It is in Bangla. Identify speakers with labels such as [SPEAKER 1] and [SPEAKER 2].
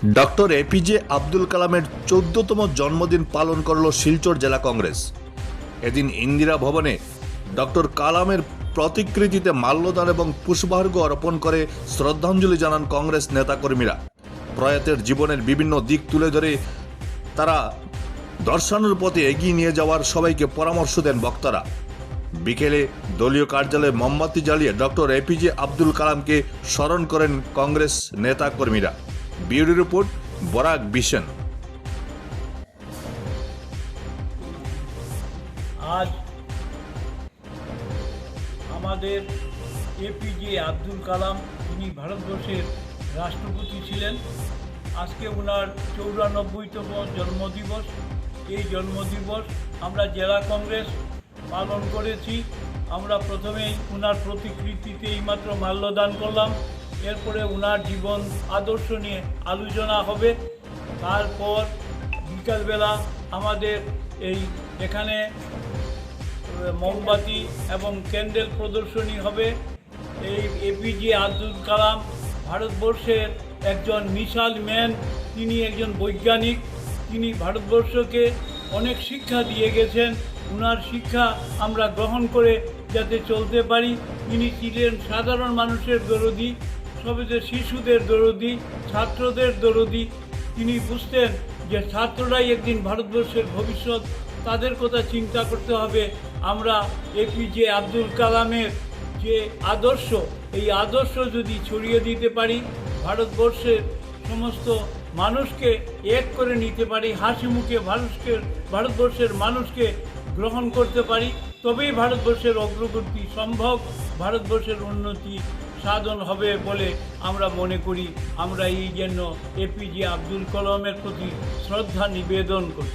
[SPEAKER 1] ডক্টর এপিজে আব্দুল কালামের চোদ্দতম জন্মদিন পালন করল শিলচর জেলা কংগ্রেস। এদিন ইন্দিরা ভবনে ডক্টর কালামের প্রতিকৃতিতে মাল্যদান এবং পুষ্পার্ঘ্য অর্পণ করে শ্রদ্ধাঞ্জলি জানান কংগ্রেস নেতাকর্মীরা। প্রয়াতের জীবনের বিভিন্ন দিক তুলে ধরে তারা দর্শনের পথে এগিয়ে নিয়ে যাওয়ার সবাইকে পরামর্শ দেন বক্তারা। বিকেলে দলীয় কার্যালয়ে মোমবাতি জ্বালিয়ে ডক্টর এপিজে আব্দুল কালামকে স্মরণ করেন কংগ্রেস নেতাকর্মীরা। বিউরো রিপোর্ট, বরাক বিশন
[SPEAKER 2] আজ আমাদের এপিজে আব্দুল কালাম তিনি ভারতবর্ষের রাষ্ট্রপতি ছিলেন, আজকে ওনার চৌরানব্বইতম জন্মদিবস। এই জন্মদিবস আমরা জেলা কংগ্রেস পালন করেছি। আমরা প্রথমেই ওনার প্রতিকৃতিতে এইমাত্র মাল্যদান করলাম। এরপরে ওনার জীবন আদর্শ নিয়ে আলোচনা হবে। তারপর বিকালবেলা আমাদের এই এখানে মোমবাতি এবং ক্যান্ডেল প্রদর্শনী হবে। এই এপিজে আব্দুল কালাম ভারতবর্ষের একজন মিশাল ম্যান, তিনি একজন বৈজ্ঞানিক। তিনি ভারতবর্ষকে অনেক শিক্ষা দিয়ে গেছেন। ওনার শিক্ষা আমরা গ্রহণ করে যাতে চলতে পারি। তিনি ছিলেন সাধারণ মানুষের দরদি সবেতে শিশুদের দরদি, ছাত্রদের দরদি। তিনি বুঝতেন যে ছাত্ররাই একদিন ভারতবর্ষের ভবিষ্যৎ। তাদের কথা চিন্তা করতে হবে। আমরা এপিজে আব্দুল কালামের যে আদর্শ, এই আদর্শ যদি ছড়িয়ে দিতে পারি, ভারতবর্ষের সমস্ত মানুষকে এক করে নিতে পারি, হাসি মুখে মানুষকে, ভারতবর্ষের মানুষকে গ্রহণ করতে পারি, তবেই ভারতবর্ষের অগ্রগতি সম্ভব, ভারতবর্ষের উন্নতি সাধন হবে বলে আমরা মনে করি। আমরা এই জন্য এপিজে আব্দুল কালামের প্রতি শ্রদ্ধা নিবেদন করি